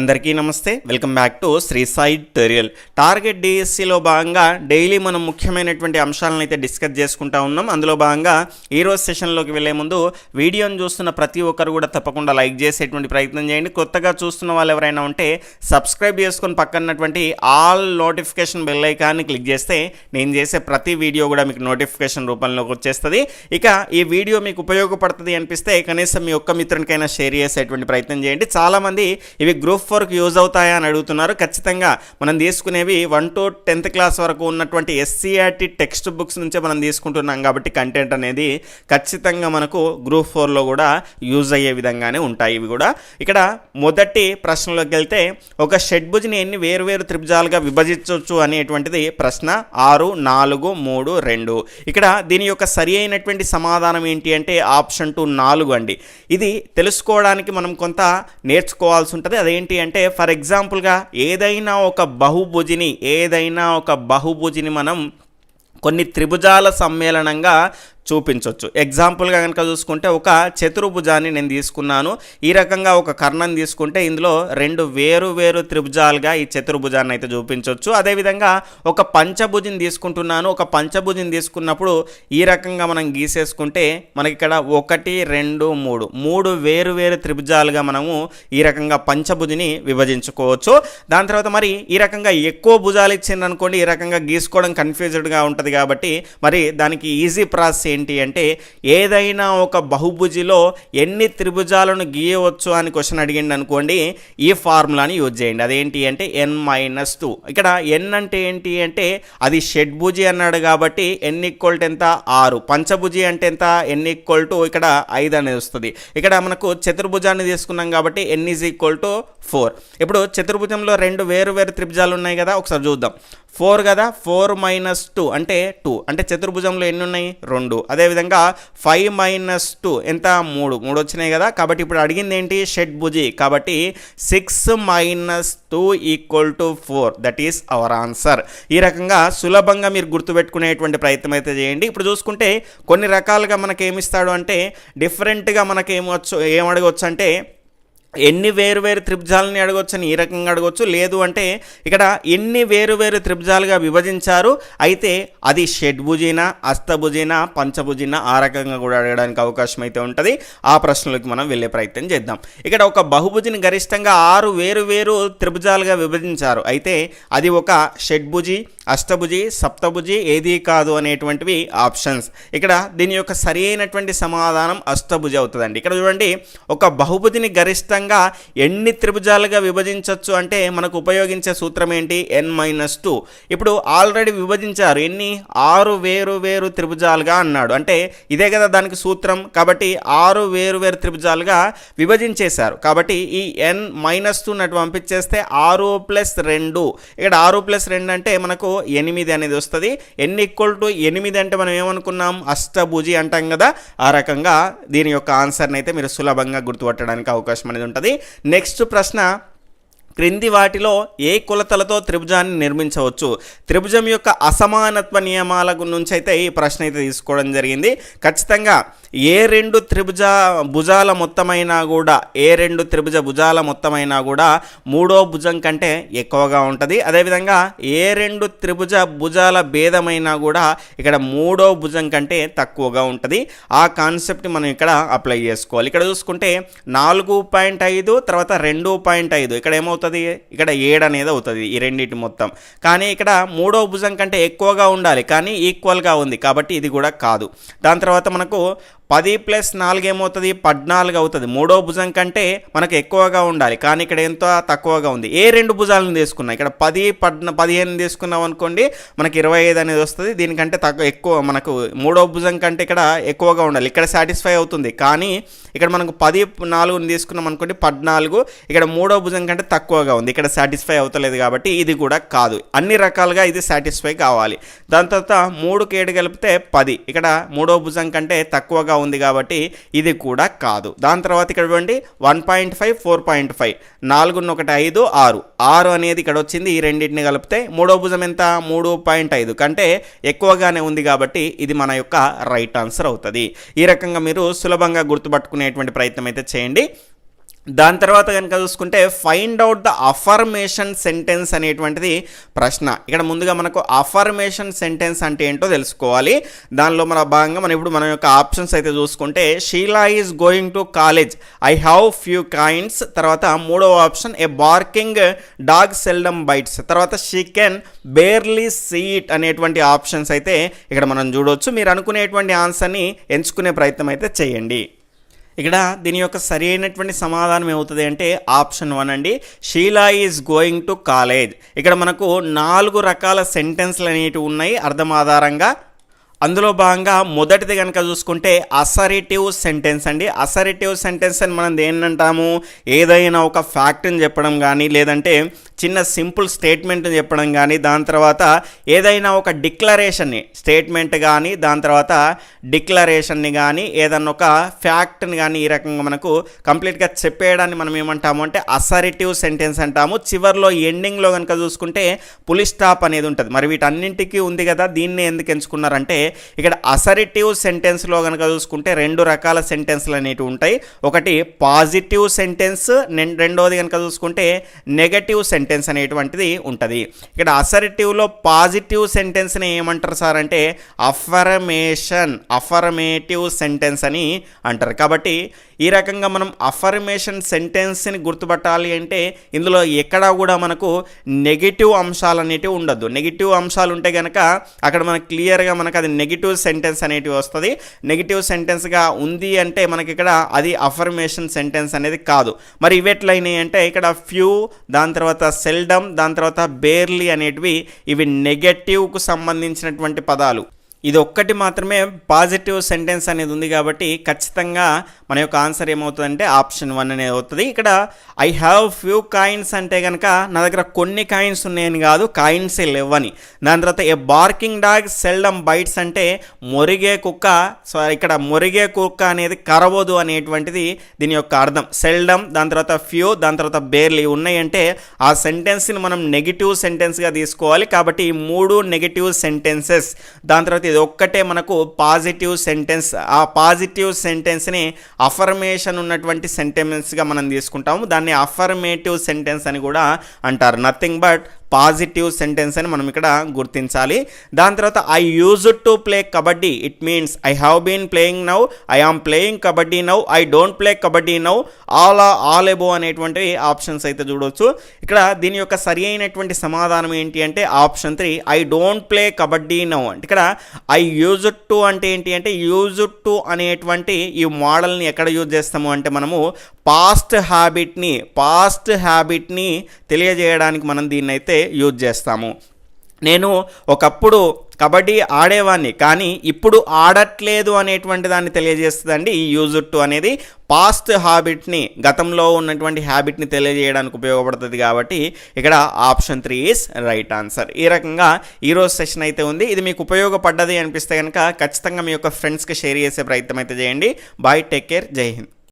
అందరికీ నమస్తే. Welcome back to Shri Sai టెరియల్ target డిఎస్సిలో భాగంగా డైలీ మనం ముఖ్యమైనటువంటి అంశాలను అయితే డిస్కస్ చేసుకుంటా ఉన్నాం. అందులో భాగంగా ఈరోజు సెషన్లోకి వెళ్ళే ముందు వీడియోను చూస్తున్న ప్రతి ఒక్కరు కూడా తప్పకుండా లైక్ చేసేటువంటి ప్రయత్నం చేయండి. కొత్తగా చూస్తున్న వాళ్ళు ఎవరైనా ఉంటే సబ్స్క్రైబ్ చేసుకొని పక్కనటువంటి ఆల్ నోటిఫికేషన్ బెల్ ఐకాన్ని క్లిక్ చేస్తే నేను చేసే ప్రతి వీడియో కూడా మీకు నోటిఫికేషన్ రూపంలోకి వచ్చేస్తుంది. ఇక ఈ వీడియో మీకు ఉపయోగపడుతుంది అనిపిస్తే కనీసం మీ ఒక్క మిత్రునికైనా షేర్ చేసేటువంటి ప్రయత్నం చేయండి. చాలామంది ఇవి గ్రూప్ ఫోర్కి యూజ్ అవుతాయా అని అడుగుతున్నారు. ఖచ్చితంగా మనం తీసుకునేవి వన్ టు టెన్త్ క్లాస్ వరకు ఉన్నటువంటి ఎస్సీఆర్టీ టెక్స్ట్ బుక్స్ నుంచే మనం తీసుకుంటున్నాం కాబట్టి కంటెంట్ అనేది ఖచ్చితంగా మనకు గ్రూప్ ఫోర్లో కూడా యూజ్ అయ్యే విధంగానే ఉంటాయి. ఇవి కూడా ఇక్కడ మొదటి ప్రశ్నలోకి వెళ్తే ఒక షడ్భుజిని ఎన్ని వేరువేరు త్రిభుజాలుగా విభజించవచ్చు అనేటువంటిది ప్రశ్న ఆరు నాలుగు మూడు రెండు. ఇక్కడ దీని యొక్క సరి అయినటువంటి సమాధానం ఏంటి అంటే ఆప్షన్ టు నాలుగు అండి. ఇది తెలుసుకోవడానికి మనం కొంత నేర్చుకోవాల్సి ఉంటుంది. అదేంటి అంటే ఫర్ ఎగ్జాంపుల్గా ఏదైనా ఒక బహుభుజిని ఏదైనా ఒక బహుభుజిని మనం కొన్ని త్రిభుజాల సమ్మేళనంగా చూపించవచ్చు ఎగ్జాంపుల్గా కనుక చూసుకుంటే ఒక చతుర్భుజాన్ని నేను తీసుకున్నాను. ఈ రకంగా ఒక కర్ణం తీసుకుంటే ఇందులో రెండు వేరు వేరు త్రిభుజాలుగా ఈ చతుర్భుజాన్ని అయితే చూపించవచ్చు అదేవిధంగా ఒక పంచభుజిని తీసుకుంటున్నాను. ఒక పంచభుజిని తీసుకున్నప్పుడు ఈ రకంగా మనం గీసేసుకుంటే మనకి ఇక్కడ ఒకటి రెండు మూడు. మూడు వేరు వేరు త్రిభుజాలుగా మనము ఈ రకంగా పంచభుజిని విభజించుకోవచ్చు. దాని తర్వాత మరి ఈ రకంగా ఎక్కువ భుజాలు ఇచ్చిందనుకోండి ఈ రకంగా గీసుకోవడం కన్ఫ్యూజ్డ్గా ఉంటుంది కాబట్టి మరి దానికి ఈజీ ప్రాసెస్ ఏంటి అంటే ఏదైనా ఒక బహుభుజిలో ఎన్ని త్రిభుజాలను గీయవచ్చు అని క్వశ్చన్ అడిగింది అనుకోండి ఈ ఫార్ములాని యూజ్ చేయండి. అదేంటి అంటే ఎన్ మైనస్ టూ ఇక్కడ ఎన్ అంటే ఏంటి అంటే అది షడ్భుజి అన్నాడు కాబట్టి ఎన్ ఈక్వల్ టు ఎంత? ఆరు. పంచభుజి అంటే ఎంత? ఎన్ ఈక్వల్ టు ఇక్కడ ఐదు అనేది వస్తుంది. ఇక్కడ మనకు చతుర్భుజాన్ని తీసుకున్నాం కాబట్టి N is equal to four ఇప్పుడు చతుర్భుజంలో రెండు వేరు వేరు త్రిభుజాలు ఉన్నాయి కదా ఒకసారి చూద్దాం. ఫోర్ కదా? Four minus two. అంటే టూ. అంటే చతుర్భుజంలో ఎన్ని ఉన్నాయి రెండు. అదేవిధంగా ఫైవ్ మైనస్ టూ. ఎంత? మూడు. మూడు వచ్చినాయి కదా? కాబట్టి ఇప్పుడు అడిగింది ఏంటి? షడ్భుజి కాబట్టి six minus two equal to four. That is our answer ఈ రకంగా సులభంగా మీరు గుర్తుపెట్టుకునేటువంటి ప్రయత్నం అయితే చేయండి. ఇప్పుడు చూసుకుంటే కొన్ని రకాలుగా మనకేమిస్తాడు అంటే డిఫరెంట్గా మనకేమొచ్చు ఏం అడగవచ్చు అంటే ఎన్ని వేరు వేరు త్రిభుజాలని అడగొచ్చని ఈ రకంగా అడగవచ్చు లేదు అంటే ఇక్కడ ఎన్ని వేరు వేరు త్రిభుజాలుగా విభజించారు? అయితే అది షడ్భుజిన అస్తభుజీన పంచభుజీన ఆ రకంగా కూడా అడగడానికి అవకాశం అయితే ఉంటుంది. ఆ ప్రశ్నలోకి మనం వెళ్ళే ప్రయత్నం చేద్దాం. ఇక్కడ ఒక బహుభుజిని గరిష్టంగా ఆరు వేరు వేరు త్రిభుజాలుగా విభజించారు. అయితే అది ఒక షడ్భుజి అష్టభుజి సప్తభుజి ఏది కాదు అనేటువంటివి ఆప్షన్స్. ఇక్కడ దీని యొక్క సరి అయినటువంటి సమాధానం అష్టభుజి అవుతుందండి. ఇక్కడ చూడండి ఒక బహుభుజిని గరిష్టంగా ఎన్ని త్రిభుజాలుగా విభజించవచ్చు అంటే మనకు ఉపయోగించే సూత్రం ఏంటి? ఎన్ మైనస్ టూ ఇప్పుడు ఆల్రెడీ విభజించారు ఎన్ని? ఆరు వేరు వేరు త్రిభుజాలుగా అన్నాడు. అంటే ఇదే కదా దానికి సూత్రం. కాబట్టి ఆరు వేరు వేరు త్రిభుజాలుగా విభజించేశారు. కాబట్టి ఈ ఎన్ మైనస్ టూ నటు పంపించేస్తే ఆరు ప్లస్ రెండు. ఇక్కడ ఆరు ప్లస్ రెండు అంటే మనకు ఎనిమిది అనేది వస్తుంది. ఎన్ ఈక్వల్ టు ఎనిమిది అంటే మనం ఏమనుకున్నాం? అష్టభుజి అంటాం కదా? ఆ రకంగా దీని యొక్క ఆన్సర్ని అయితే మీరు సులభంగా గుర్తుపట్టడానికి అవకాశం అనేది ఉంటుంది. నెక్స్ట్ ప్రశ్న క్రింది వాటిలో ఏ కొలతలతో త్రిభుజాన్ని నిర్మించవచ్చు? త్రిభుజం యొక్క అసమానత్వ నియమాల నుంచి అయితే ఈ ప్రశ్న అయితే తీసుకోవడం జరిగింది. ఖచ్చితంగా ఏ రెండు త్రిభుజ భుజాల మొత్తమైనా కూడా ఏ రెండు త్రిభుజ భుజాల మొత్తమైనా కూడా మూడో భుజం కంటే ఎక్కువగా ఉంటుంది. అదేవిధంగా ఏ రెండు త్రిభుజ భుజాల భేదమైనా కూడా ఇక్కడ మూడో భుజం కంటే తక్కువగా ఉంటుంది. ఆ కాన్సెప్ట్ మనం ఇక్కడ అప్లై చేసుకోవాలి. ఇక్కడ చూసుకుంటే నాలుగు పాయింట్ ఐదు తర్వాత రెండు పాయింట్ ఐదు. ఇక్కడ ఏమవుతుంది? ఇక్కడ ఏడు అనేది అవుతుంది ఈ రెండింటి మొత్తం. కానీ ఇక్కడ మూడో భుజం కంటే ఎక్కువగా ఉండాలి. కానీ ఈక్వల్గా ఉంది కాబట్టి ఇది కూడా కాదు. దాని తర్వాత మనకు పది ప్లస్ నాలుగు ఏమవుతుంది పద్నాలుగు అవుతుంది మూడో భుజం కంటే మనకు ఎక్కువగా ఉండాలి. కానీ ఇక్కడ ఎంతో తక్కువగా ఉంది. ఏ రెండు భుజాలను తీసుకున్నా? ఇక్కడ పది పద్న పదిహేను తీసుకున్నాం అనుకోండి మనకి ఇరవై ఐదు అనేది వస్తుంది. దీనికంటే తక్కువ ఎక్కువ మనకు మూడో భుజం కంటే ఇక్కడ ఎక్కువగా ఉండాలి. ఇక్కడ సాటిస్ఫై అవుతుంది. కానీ ఇక్కడ మనకు పది నాలుగుని తీసుకున్నాం అనుకోండి పద్నాలుగు ఇక్కడ మూడో భుజం కంటే తక్కువగా ఉంది. ఇక్కడ సాటిస్ఫై అవుతలేదు కాబట్టి ఇది కూడా కాదు. అన్ని రకాలుగా ఇది సాటిస్ఫై కావాలి. దాని తర్వాత మూడు కేడు కలిపితే పది. ఇక్కడ మూడో భుజం కంటే తక్కువగా ఉంది కాబట్టి ఇది కూడా కాదు. దాని తర్వాత ఇక్కడ చూడండి one point five four point five నాలుగున్న ఒకటి ఐదు ఆరు. ఆరు అనేది ఇక్కడ వచ్చింది ఈ రెండింటిని కలిపితే మూడో భుజం ఎంత? మూడు పాయింట్ ఐదు. కంటే ఎక్కువగానే ఉంది కాబట్టి ఇది మన యొక్క రైట్ ఆన్సర్ అవుతుంది. ఈ రకంగా మీరు సులభంగా గుర్తుపట్టుకునేటువంటి ప్రయత్నం అయితే చేయండి. దాని తర్వాత కనుక చూసుకుంటే find out the affirmation sentence అనేటువంటిది ప్రశ్న. ఇక్కడ ముందుగా మనకు అఫర్మేషన్ సెంటెన్స్ అంటే ఏంటో తెలుసుకోవాలి. దానిలో మన భాగంగా మనం ఇప్పుడు మన యొక్క ఆప్షన్స్ అయితే చూసుకుంటే Sheela is going to college I have few kinds తర్వాత మూడవ option A barking dog seldom bites తర్వాత షీ కెన్ బేర్లీ సీట్ అనేటువంటి ఆప్షన్స్ అయితే ఇక్కడ మనం చూడవచ్చు మీరు అనుకునేటువంటి ఆన్సర్ని ఎంచుకునే ప్రయత్నం అయితే చేయండి. ఇక్కడ దీని యొక్క సరి అయినటువంటి సమాధానం ఏమవుతుంది అంటే ఆప్షన్ వన్ అండి. Sheela is going to college. ఇక్కడ మనకు నాలుగు రకాల సెంటెన్స్లు అనేటివి ఉన్నాయి అర్థం ఆధారంగా అందులో భాగంగా మొదటిది కనుక చూసుకుంటే అసరిటివ్ సెంటెన్స్ అండి. అసరిటివ్ సెంటెన్స్ అని మనం దేన్నంటాము? ఏదైనా ఒక ఫ్యాక్ట్ని చెప్పడం కానీ లేదంటే చిన్న సింపుల్ స్టేట్మెంట్ చెప్పడం కానీ దాని తర్వాత ఏదైనా ఒక డిక్లరేషన్ని స్టేట్మెంట్ కానీ దాని తర్వాత డిక్లరేషన్ని కానీ ఏదన్నా ఒక ఫ్యాక్ట్ని కానీ ఈ రకంగా మనకు కంప్లీట్గా చెప్పేయడాన్ని మనం ఏమంటాము అంటే అసరిటివ్ సెంటెన్స్ అంటాము. చివరిలో ఎండింగ్లో కనుక చూసుకుంటే పులి స్టాప్ అనేది ఉంటుంది. మరి వీటన్నింటికి ఉంది కదా దీన్ని ఎందుకు ఎంచుకున్నారంటే ఇక్కడ అసరిటివ్ సెంటెన్స్లో కనుక చూసుకుంటే రెండు రకాల సెంటెన్స్లు అనేటివి ఉంటాయి. ఒకటి పాజిటివ్ సెంటెన్స్ రెండోది కనుక చూసుకుంటే నెగటివ్ సెంటెన్స్. అనేటువంటిది ఉంటుంది. ఇక్కడ అసర్టివ్లో పాజిటివ్ సెంటెన్స్ని ఏమంటారు సార్ అంటే అఫర్మేషన్ అఫర్మేటివ్ సెంటెన్స్ అని అంటారు. కాబట్టి ఈ రకంగా మనం అఫర్మేషన్ సెంటెన్స్ని గుర్తుపట్టాలి అంటే ఇందులో ఎక్కడా కూడా మనకు నెగిటివ్ అంశాలు అనేటివి ఉండదు నెగిటివ్ అంశాలు ఉంటే కనుక అక్కడ మనకు క్లియర్గా మనకు అది నెగిటివ్ సెంటెన్స్ అనేటివి వస్తుంది. నెగిటివ్ సెంటెన్స్గా ఉంది అంటే మనకి ఇక్కడ అది అఫర్మేషన్ సెంటెన్స్ అనేది కాదు. మరి ఇవి ఎట్లయినాయి అంటే ఇక్కడ ఫ్యూ దాని తర్వాత సెల్డమ్ దాని తర్వాత బేర్లీ అనేటివి ఇవి నెగటివ్కు సంబంధించినటువంటి పదాలు. ఇది ఒక్కటి మాత్రమే పాజిటివ్ సెంటెన్స్ అనేది ఉంది కాబట్టి ఖచ్చితంగా మన యొక్క ఆన్సర్ ఏమవుతుందంటే ఆప్షన్ వన్ అనేది అవుతుంది. ఇక్కడ ఐ హ్యావ్ ఫ్యూ కాయిన్స్ అంటే కనుక నా దగ్గర కొన్ని కాయిన్స్ ఉన్నాయని కాదు కాయిన్స్ లేవని. దాని తర్వాత a barking dog seldom bites అంటే మొరిగే కుక్క సో ఇక్కడ మొరిగే కుక్క అనేది కరవదు అనేటువంటిది దీని యొక్క అర్థం. సెల్డమ్ దాని తర్వాత ఫ్యూ దాని తర్వాత బేర్లీ ఉన్నాయంటే ఆ సెంటెన్స్ని మనం నెగిటివ్ సెంటెన్స్గా తీసుకోవాలి కాబట్టి ఈ మూడు నెగిటివ్ సెంటెన్సెస్ దాని తర్వాత ఇది ఒక్కటే మనకు పాజిటివ్ సెంటెన్స్ ఆ పాజిటివ్ సెంటెన్స్ని అఫర్మేషన్ ఉన్నటువంటి సెంటెన్స్గా మనం తీసుకుంటాము. దాన్ని అఫర్మేటివ్ సెంటెన్స్ అని కూడా అంటారు. నథింగ్ బట్ పాజిటివ్ సెంటెన్స్ అని మనం ఇక్కడ గుర్తించాలి. దాని తర్వాత I use to play kabaddi it means I have been playing now I am playing kabaddi now I don't play kabaddi now all all above అనేటువంటి ఆప్షన్స్ అయితే చూడవచ్చు ఇక్కడ దీని యొక్క సరి అయినటువంటి సమాధానం ఏంటి అంటే option three I don't play kabaddi now అంటే ఇక్కడ ఐ యూజ్ టు అంటే ఏంటి అంటే యూజ్ టు అనేటువంటి ఈ మోడల్ని ఎక్కడ యూజ్ చేస్తాము అంటే మనము పాస్ట్ హ్యాబిట్ని పాస్ట్ హ్యాబిట్ని తెలియజేయడానికి మనం దీన్ని అయితే యూజ్ చేస్తాము. నేను ఒకప్పుడు కబడ్డీ ఆడేవాడిని కానీ ఇప్పుడు ఆడట్లేదు అనేటువంటి దాన్ని తెలియజేస్తుందండి ఈ యూజ్ టు అనేది. పాస్ట్ హ్యాబిట్ని గతంలో ఉన్నటువంటి హ్యాబిట్ని తెలియజేయడానికి ఉపయోగపడుతుంది కాబట్టి ఇక్కడ option three is right answer. ఈ రకంగా ఈరోజు సెషన్ అయితే ఉంది. ఇది మీకు ఉపయోగపడ్డది అనిపిస్తే కనుక ఖచ్చితంగా మీ యొక్క ఫ్రెండ్స్కి షేర్ చేసే ప్రయత్నం అయితే చేయండి. బాయ్ టేక్ కేర్ జై హింద్.